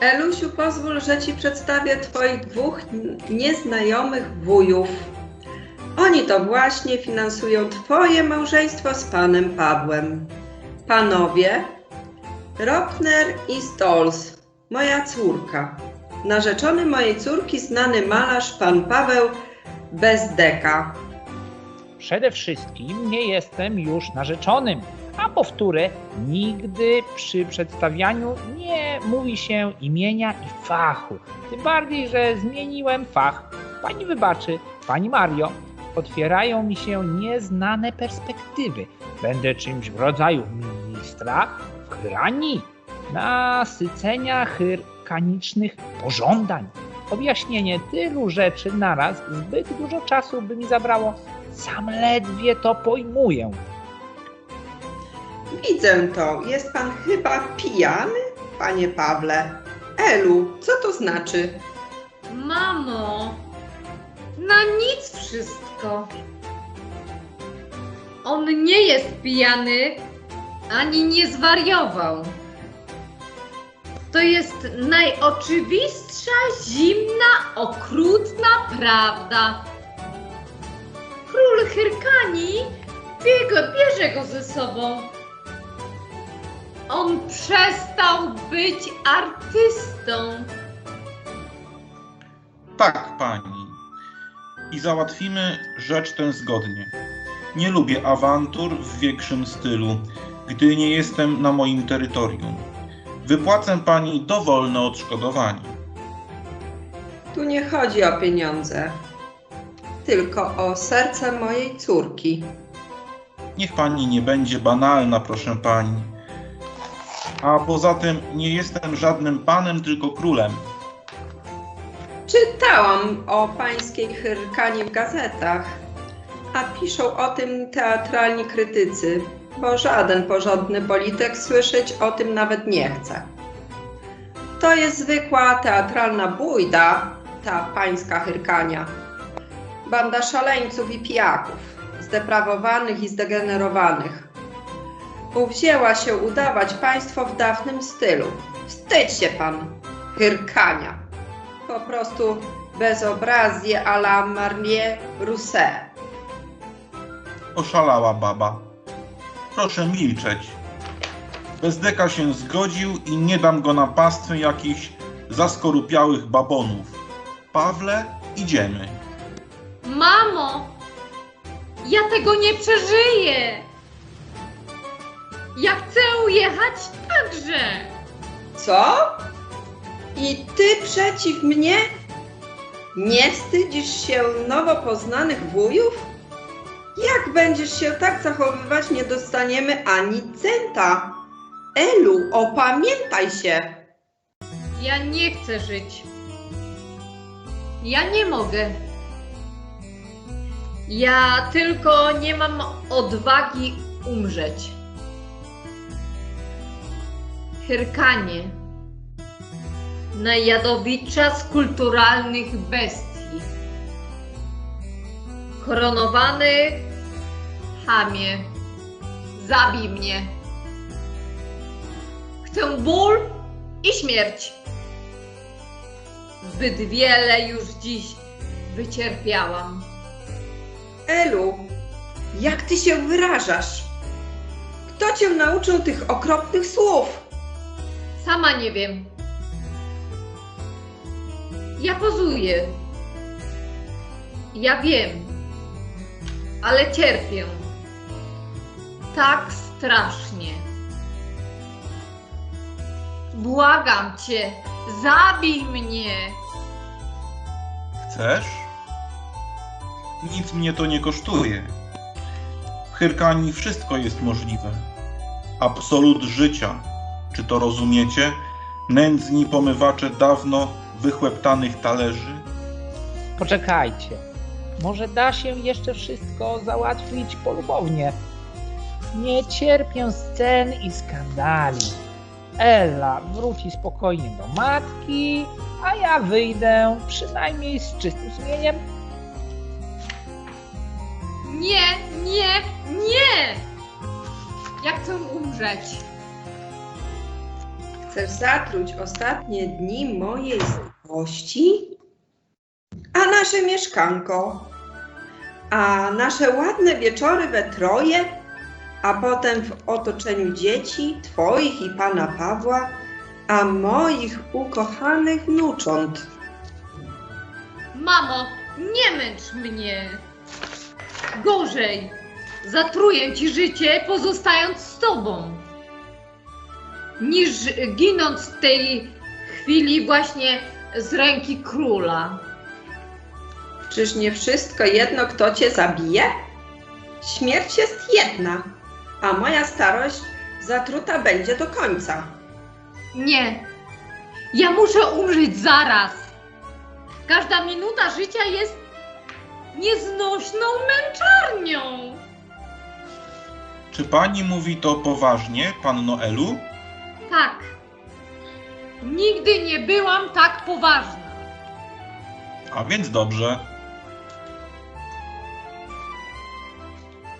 Elusiu, pozwól, że ci przedstawię twoich dwóch nieznajomych wujów. Oni to właśnie finansują twoje małżeństwo z panem Pawłem. Panowie, Rockner i Stolz, moja córka. Narzeczony mojej córki znany malarz pan Paweł Bezdeka. Przede wszystkim nie jestem już narzeczonym, a powtórę, nigdy przy przedstawianiu nie mówi się imienia i fachu. Tym bardziej, że zmieniłem fach. Pani wybaczy, pani Mario, otwierają mi się nieznane perspektywy. Będę czymś w rodzaju ministra w Hyranii, nasycenia hyrkanicznych pożądań. Objaśnienie tylu rzeczy naraz zbyt dużo czasu by mi zabrało. Sam ledwie to pojmuję. Widzę to. Jest pan chyba pijany, panie Pawle. Elu, co to znaczy? Mamo, na nic wszystko. On nie jest pijany, ani nie zwariował. To jest najoczywistsza, zimna, okrutna prawda. Król Hyrkani bierze go ze sobą. On przestał być artystą. Tak, pani. I załatwimy rzecz tę zgodnie. Nie lubię awantur w większym stylu, gdy nie jestem na moim terytorium. Wypłacę pani dowolne odszkodowanie. Tu nie chodzi o pieniądze, tylko o serce mojej córki. Niech pani nie będzie banalna, proszę pani. A poza tym nie jestem żadnym panem, tylko królem. Czytałam o pańskiej Hyrkanie w gazetach, a piszą o tym teatralni krytycy, bo żaden porządny polityk słyszeć o tym nawet nie chce. To jest zwykła teatralna bójda, ta pańska Hyrkania. Banda szaleńców i pijaków, zdeprawowanych i zdegenerowanych. Uwzięła się udawać państwo w dawnym stylu. Wstydź się pan, Hyrkania po prostu bezobrazje à la Marlier Rousset. Oszalała baba. Proszę milczeć. Bezdeka się zgodził i nie dam go na pastwę jakichś zaskorupiałych babonów. Pawle, idziemy. Mamo, ja tego nie przeżyję. Ja chcę ujechać także. Co? I ty przeciw mnie? Nie wstydzisz się nowo poznanych wujów? Jak będziesz się tak zachowywać, nie dostaniemy ani centa. Elu, opamiętaj się. Ja nie chcę żyć. Ja nie mogę. Ja tylko nie mam odwagi umrzeć. Hyrkanie. Najjadowitsza z kulturalnych bestii. Koronowany chamie. Zabij mnie. Chcę ból i śmierć. Zbyt wiele już dziś wycierpiałam. Elu, jak ty się wyrażasz? Kto cię nauczył tych okropnych słów? Sama nie wiem. Ja pozuję. Ja wiem, ale cierpię. Tak strasznie. Błagam cię, zabij mnie. Chcesz? Nic mnie to nie kosztuje. W Hyrkanii wszystko jest możliwe. Absolut życia. Czy to rozumiecie? Nędzni pomywacze dawno wychłeptanych talerzy? Poczekajcie, może da się jeszcze wszystko załatwić polubownie. Nie cierpię scen i skandali. Ella wróci spokojnie do matki, a ja wyjdę przynajmniej z czystym sumieniem. Nie, nie, nie! Ja chcę umrzeć. Chcesz zatruć ostatnie dni mojej starości? A nasze mieszkanko? A nasze ładne wieczory we troje? A potem w otoczeniu dzieci, twoich i pana Pawła, a moich ukochanych wnucząt. Mamo, nie męcz mnie. Gorzej, zatruję ci życie, pozostając z tobą. Niż ginąc w tej chwili właśnie z ręki króla. Czyż nie wszystko jedno, kto cię zabije? Śmierć jest jedna, a moja starość zatruta będzie do końca. Nie, ja muszę umrzeć zaraz. Każda minuta życia jest nieznośną męczarnią. Czy pani mówi to poważnie, panno Elu? Tak. Nigdy nie byłam tak poważna. A więc dobrze.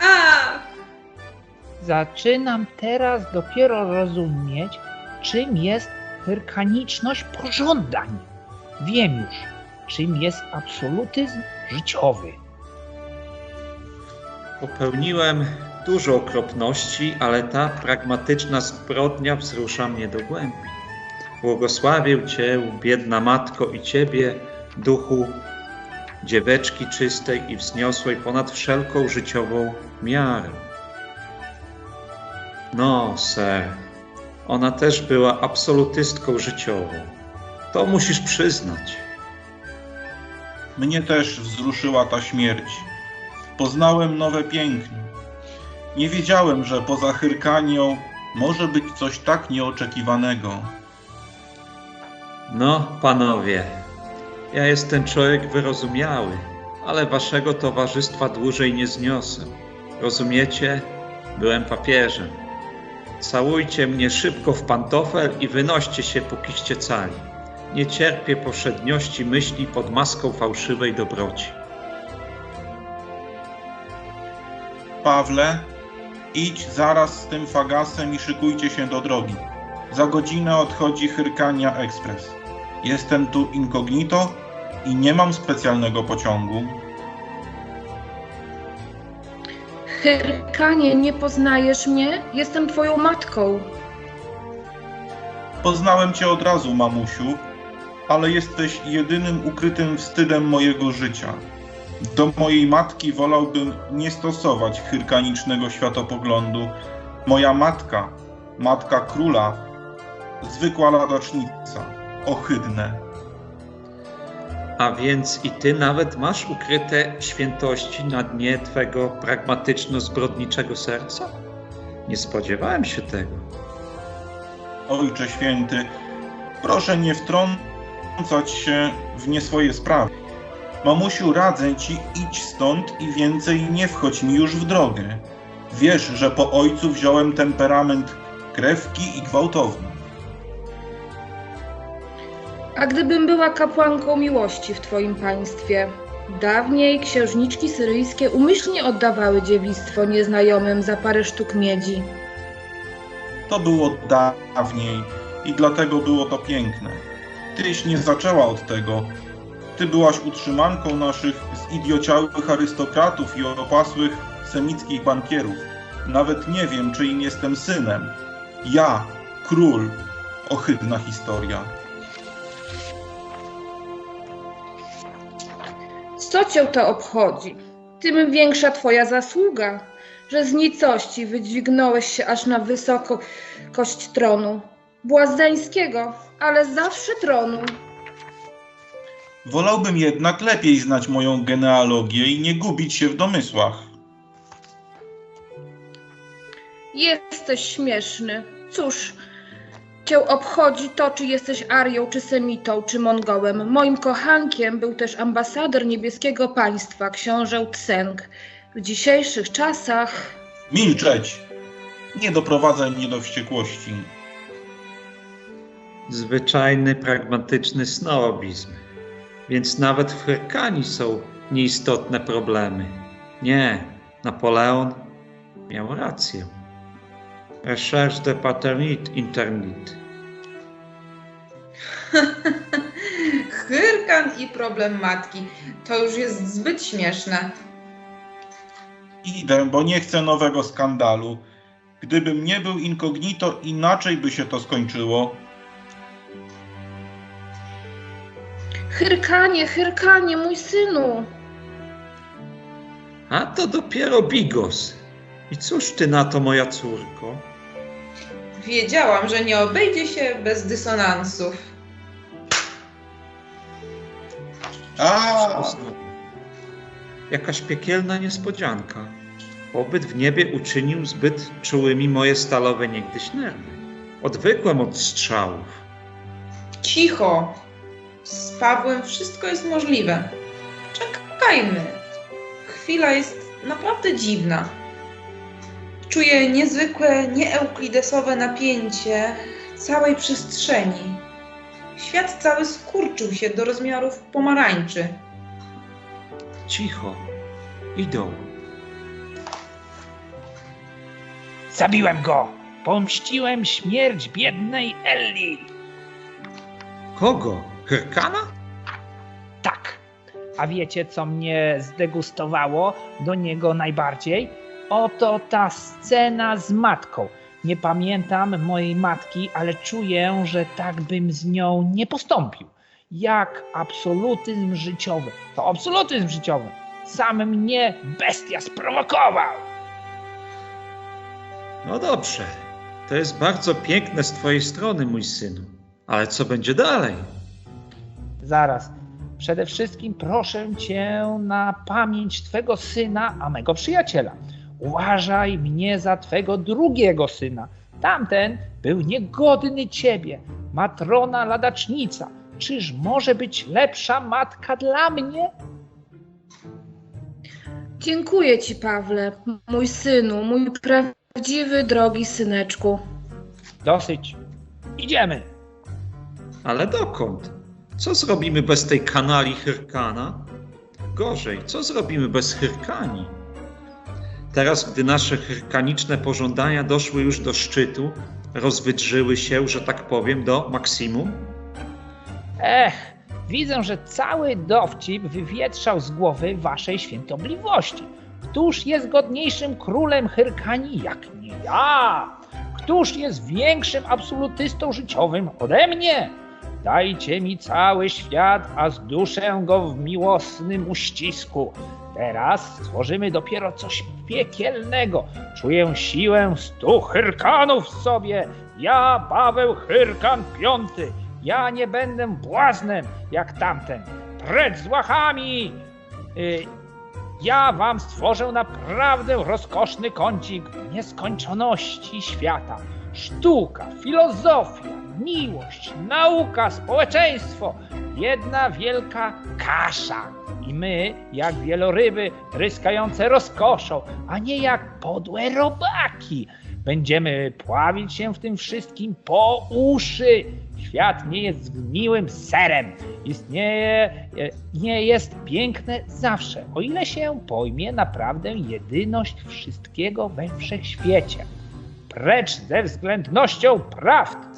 Ach, Zaczynam teraz dopiero rozumieć, czym jest hyrkaniczność pożądań. Wiem już, czym jest absolutyzm życiowy. Popełniłem dużo okropności, ale ta pragmatyczna zbrodnia wzrusza mnie do głębi. Błogosławię Cię, biedna matko, i Ciebie, duchu dzieweczki czystej i wzniosłej ponad wszelką życiową miarę. No, ser, ona też była absolutystką życiową. To musisz przyznać. Mnie też wzruszyła ta śmierć. Poznałem nowe piękno. Nie wiedziałem, że poza Hyrkanią może być coś tak nieoczekiwanego. No, panowie, ja jestem człowiek wyrozumiały, ale waszego towarzystwa dłużej nie zniosę. Rozumiecie? Byłem papieżem. Całujcie mnie szybko w pantofel i wynoście się, pókiście cali. Nie cierpię powszedniości myśli pod maską fałszywej dobroci. Pawle, idź zaraz z tym fagasem i szykujcie się do drogi. Za godzinę odchodzi Hyrkania Express. Jestem tu incognito i nie mam specjalnego pociągu. Hyrkanie, nie poznajesz mnie? Jestem twoją matką. Poznałem cię od razu, mamusiu, ale jesteś jedynym ukrytym wstydem mojego życia. Do mojej matki wolałbym nie stosować hyrkanicznego światopoglądu. Moja matka, matka króla, zwykła ladacznica, ohydne. A więc i ty nawet masz ukryte świętości na dnie twego pragmatyczno-zbrodniczego serca? Nie spodziewałem się tego. Ojcze święty, proszę nie wtrącać się w nie swoje sprawy. Mamusiu, radzę ci, idź stąd i więcej nie wchodź mi już w drogę. Wiesz, że po ojcu wziąłem temperament krewki i gwałtowny. A gdybym była kapłanką miłości w twoim państwie? Dawniej księżniczki syryjskie umyślnie oddawały dziewictwo nieznajomym za parę sztuk miedzi. To było dawniej i dlatego było to piękne. Tyś nie zaczęła od tego. Ty byłaś utrzymanką naszych zidiociałych arystokratów i opasłych semickich bankierów. Nawet nie wiem, czy im jestem synem. Ja, król. Ohydna historia. Co cię to obchodzi? Tym większa twoja zasługa, że z nicości wydźwignąłeś się aż na wysokość tronu. Błazeńskiego, ale zawsze tronu. Wolałbym jednak lepiej znać moją genealogię i nie gubić się w domysłach. Jesteś śmieszny. Cóż, cię obchodzi to, czy jesteś Arią, czy Semitą, czy Mongołem. Moim kochankiem był też ambasador niebieskiego państwa, książę Tseng. W dzisiejszych czasach Milczeć! Nie doprowadzaj mnie do wściekłości. Zwyczajny, pragmatyczny snobizm. Więc nawet w Hyrkanii są nieistotne problemy. Nie, Napoleon miał rację. Recherche de paternité interdite. Hyrkan i problem matki. To już jest zbyt śmieszne. Idę, bo nie chcę nowego skandalu. Gdybym nie był incognito, inaczej by się to skończyło. Hyrkanie, Hyrkanie, mój synu. A to dopiero bigos. I cóż ty na to, moja córko? Wiedziałam, że nie obejdzie się bez dysonansów. A. Jakaś piekielna niespodzianka. Pobyt w niebie uczynił zbyt czułymi moje stalowe niegdyś nerwy. Odwykłem od strzałów. Cicho. Z Pawłem wszystko jest możliwe. Czekajmy. Chwila jest naprawdę dziwna. Czuję niezwykłe, nieeuklidesowe napięcie całej przestrzeni. Świat cały skurczył się do rozmiarów pomarańczy. Cicho. Idą. Zabiłem go! Pomściłem śmierć biednej Elli! Kogo? Hyrkana? Tak. A wiecie, co mnie zdegustowało do niego najbardziej? Oto ta scena z matką. Nie pamiętam mojej matki, ale czuję, że tak bym z nią nie postąpił. Jak absolutyzm życiowy. To absolutyzm życiowy. Sam mnie bestia sprowokował. No dobrze. To jest bardzo piękne z twojej strony, mój synu. Ale co będzie dalej? Zaraz. Przede wszystkim proszę cię na pamięć twego syna, a mego przyjaciela. Uważaj mnie za twego drugiego syna. Tamten był niegodny ciebie. Matrona ladacznica. Czyż może być lepsza matka dla mnie? Dziękuję ci, Pawle, mój synu, mój prawdziwy, drogi syneczku. Dosyć. Idziemy. Ale dokąd? Co zrobimy bez tej kanali Hyrkana? Gorzej, co zrobimy bez Hyrkani? Teraz, gdy nasze hyrkaniczne pożądania doszły już do szczytu, rozwydrzyły się, że tak powiem, do maksimum, Ech, widzę, że cały dowcip wywietrzał z głowy waszej świętobliwości. Któż jest godniejszym królem Hyrkanii jak nie ja? Któż jest większym absolutystą życiowym ode mnie? Dajcie mi cały świat, a zduszę go w miłosnym uścisku. Teraz stworzymy dopiero coś piekielnego. Czuję siłę stu Hyrkanów w sobie. Ja, Paweł Hyrkan V. Ja nie będę błaznem jak tamten. Precz z łachami! Y, ja wam stworzę naprawdę rozkoszny kącik nieskończoności świata. Sztuka, filozofia, miłość, nauka, społeczeństwo. Jedna wielka kasza. I my, jak wieloryby tryskające rozkoszą, a nie jak podłe robaki. Będziemy pławić się w tym wszystkim po uszy. Świat nie jest miłym serem. Istnieje, e, nie jest piękne zawsze, o ile się pojmie naprawdę jedyność wszystkiego we wszechświecie. Precz ze względnością prawd.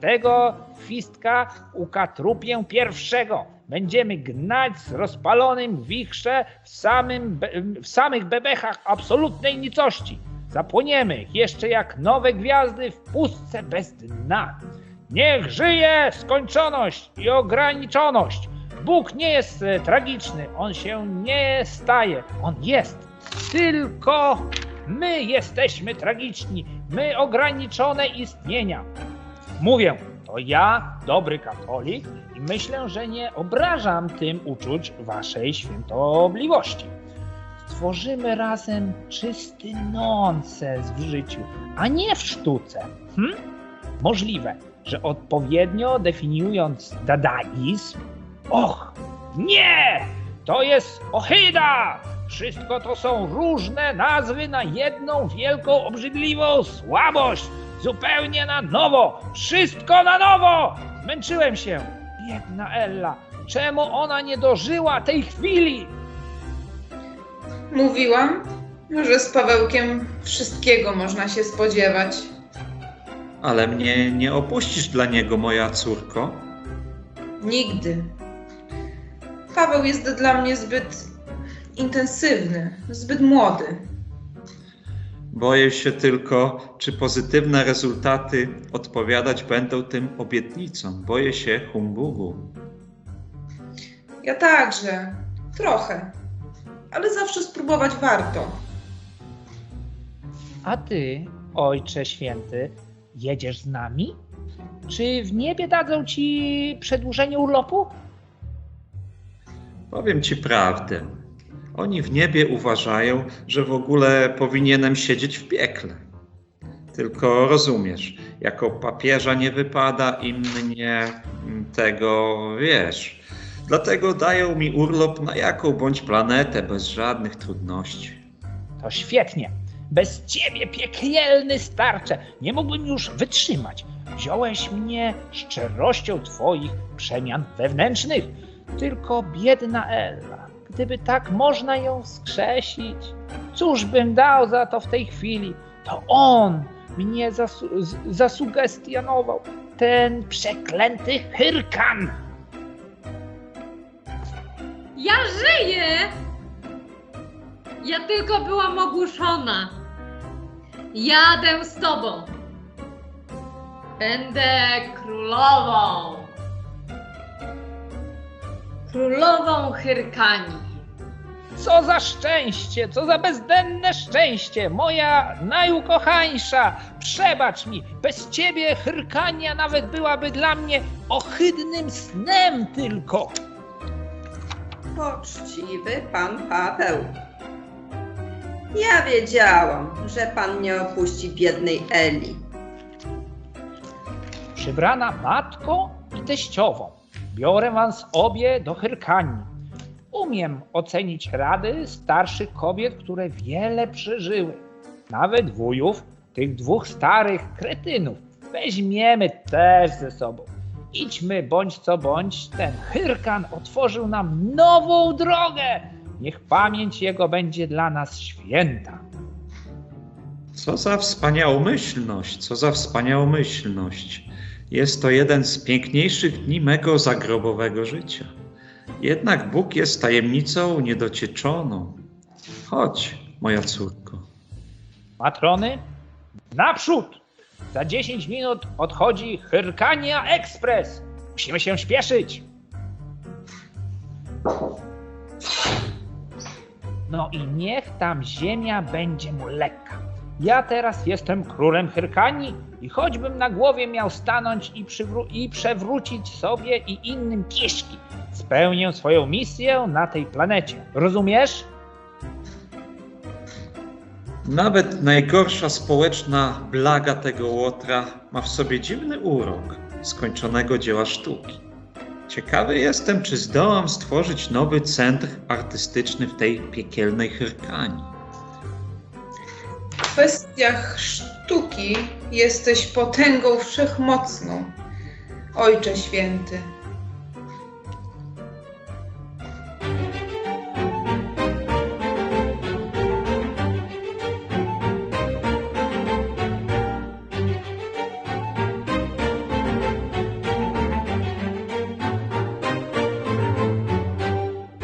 Tego fistka ukatrupię pierwszego. Będziemy gnać z rozpalonym wichrze w, samym w samych bebechach absolutnej nicości. Zapłoniemy jeszcze jak nowe gwiazdy w pustce bez dna. Niech żyje skończoność i ograniczoność. Bóg nie jest e, tragiczny, on się nie staje, on jest. Tylko my jesteśmy tragiczni, my ograniczone istnienia. Mówię, to ja, dobry katolik, i myślę, że nie obrażam tym uczuć waszej świętobliwości. Stworzymy razem czysty nonsens w życiu, a nie w sztuce. Hm? Możliwe, że odpowiednio definiując dadaizm, och, nie! To jest ohyda! Wszystko to są różne nazwy na jedną wielką, obrzydliwą słabość. Zupełnie na nowo! Wszystko na nowo! Zmęczyłem się. Biedna Ella. Czemu ona nie dożyła tej chwili? Mówiłam, że z Pawełkiem wszystkiego można się spodziewać. ale mnie nie opuścisz dla niego, moja córko. Nigdy. Paweł jest dla mnie zbyt intensywny, zbyt młody. Boję się tylko, czy pozytywne rezultaty odpowiadać będą tym obietnicom. Boję się humbugu. Ja także. Trochę. Ale zawsze spróbować warto. A ty, ojcze święty, jedziesz z nami? Czy w niebie dadzą ci przedłużenie urlopu? Powiem ci prawdę. Oni w niebie uważają, że w ogóle powinienem siedzieć w piekle. Tylko rozumiesz, jako papieża nie wypada im mnie mm, tego, wiesz. Dlatego dają mi urlop na jaką bądź planetę bez żadnych trudności. To świetnie. Bez ciebie, piekielny starcze, nie mógłbym już wytrzymać. Wziąłeś mnie szczerością twoich przemian wewnętrznych. Tylko biedna Ella, gdyby tak można ją wskrzesić, cóż bym dał za to w tej chwili? To on mnie zasu- zasugestionował, ten przeklęty Hyrkan. Ja żyję! Ja tylko byłam ogłuszona. Jadę z tobą. Będę królową. Królową Hyrkanii. Co za szczęście, co za bezdenne szczęście, moja najukochańsza. Przebacz mi, bez ciebie Hyrkania nawet byłaby dla mnie ohydnym snem tylko. Poczciwy pan Paweł. Ja wiedziałam, że pan nie opuści biednej Eli. Przybrana matką i teściową, biorę was obie do Hyrkanii. Umiem ocenić rady starszych kobiet, które wiele przeżyły. Nawet wujów, tych dwóch starych kretynów, weźmiemy też ze sobą. Idźmy bądź co bądź, ten Hyrkan otworzył nam nową drogę. Niech pamięć jego będzie dla nas święta. Co za wspaniałomyślność, co za wspaniałomyślność. Jest to jeden z piękniejszych dni mego zagrobowego życia. Jednak Bóg jest tajemnicą niedocieczoną. Chodź, moja córko. Matrony, naprzód! Za 10 minut odchodzi Hyrkania Express. Musimy się śpieszyć. No i niech tam ziemia będzie mu lekka. Ja teraz jestem królem Hyrkanii i choćbym na głowie miał stanąć i, i przewrócić sobie i innym kieszki, spełnię swoją misję na tej planecie. Rozumiesz? Nawet najgorsza społeczna blaga tego łotra ma w sobie dziwny urok skończonego dzieła sztuki. Ciekawy jestem, czy zdołam stworzyć nowy centr artystyczny w tej piekielnej Hyrkanii. Kwestiach sztuki jesteś potęgą wszechmocną. Ojcze święty,